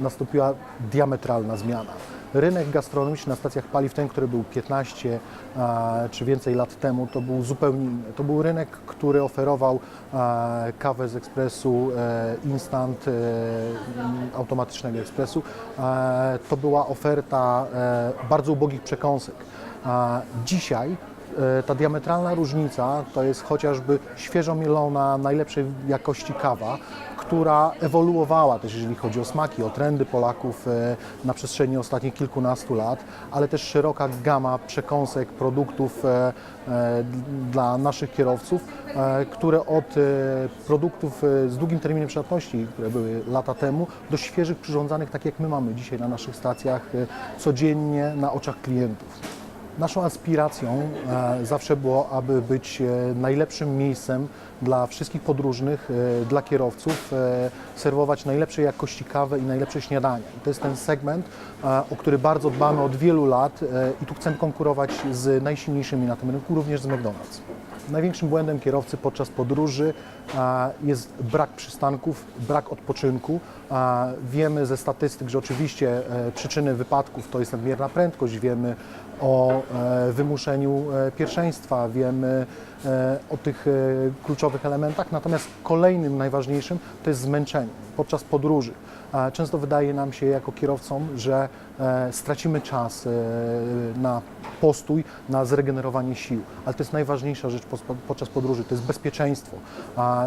nastąpiła diametralna zmiana. Rynek gastronomiczny na stacjach paliw, ten, który był 15 a, czy więcej lat temu, to był zupełnie inny. To był rynek, który oferował kawę z ekspresu, e, instant, e, automatycznego ekspresu. E, to była oferta bardzo ubogich przekąsek. Dzisiaj ta diametralna różnica to jest chociażby świeżo mielona, najlepszej jakości kawa, która ewoluowała też, jeżeli chodzi o smaki, o trendy Polaków e, na przestrzeni ostatnich kilkunastu lat, ale też szeroka gama przekąsek, produktów e, e, dla naszych kierowców, e, które od e, produktów e, z długim terminem przydatności, które były lata temu, do świeżych przyrządzanych, tak jak my mamy dzisiaj na naszych stacjach, e, codziennie na oczach klientów. Naszą aspiracją e, zawsze było, aby być e, najlepszym miejscem dla wszystkich podróżnych, e, dla kierowców, serwować najlepszej jakości kawę i najlepsze śniadania. To jest ten segment, o który bardzo dbamy od wielu lat i tu chcemy konkurować z najsilniejszymi na tym rynku, również z McDonald's. Największym błędem kierowcy podczas podróży jest brak przystanków, brak odpoczynku. Wiemy ze statystyk, że oczywiście e, przyczyny wypadków to jest nadmierna prędkość, wiemy o e, wymuszeniu e, pierwszeństwa, wiemy e, o tych e, kluczowych elementach, natomiast kolejnym najważniejszym to jest zmęczenie podczas podróży. Często wydaje nam się jako kierowcom, że stracimy czas na postój, na zregenerowanie sił, ale to jest najważniejsza rzecz podczas podróży, to jest bezpieczeństwo.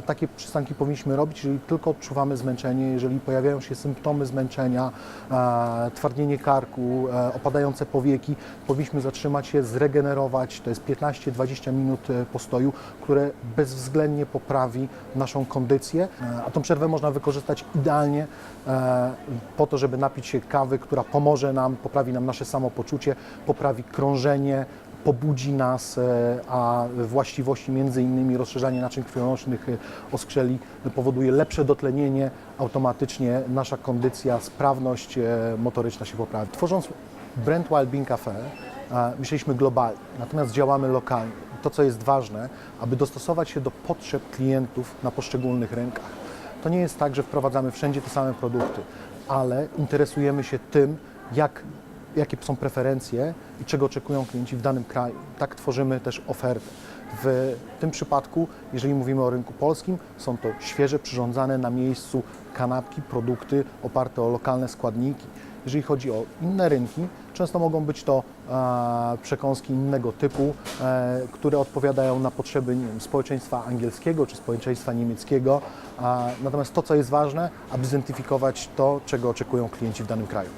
Takie przystanki powinniśmy robić, jeżeli tylko odczuwamy zmęczenie, jeżeli pojawiają się symptomy zmęczenia, twardnienie karku, opadające powieki, powinniśmy zatrzymać się, zregenerować. To jest 15-20 minut e, postoju, które bezwzględnie poprawi naszą kondycję, E, a tą przerwę można wykorzystać idealnie e, po to, żeby napić się kawy, która pomoże nam, poprawi nam nasze samopoczucie, poprawi krążenie, pobudzi nas, e, a właściwości między innymi rozszerzanie naczyń krwionośnych e, oskrzeli powoduje lepsze dotlenienie, automatycznie nasza kondycja, sprawność e, motoryczna się poprawi. Tworząc brand Wild Bean Cafe myśleliśmy globalnie, natomiast działamy lokalnie. To, co jest ważne, aby dostosować się do potrzeb klientów na poszczególnych rynkach. To nie jest tak, że wprowadzamy wszędzie te same produkty, ale interesujemy się tym, jak, jakie są preferencje i czego oczekują klienci w danym kraju. Tak tworzymy też ofertę. W tym przypadku, jeżeli mówimy o rynku polskim, są to świeże, przyrządzane na miejscu kanapki, produkty oparte o lokalne składniki. Jeżeli chodzi o inne rynki, często mogą być to e, przekąski innego typu, e, które odpowiadają na potrzeby wiem, społeczeństwa angielskiego czy społeczeństwa niemieckiego. Natomiast to, co jest ważne, aby zidentyfikować to, czego oczekują klienci w danym kraju.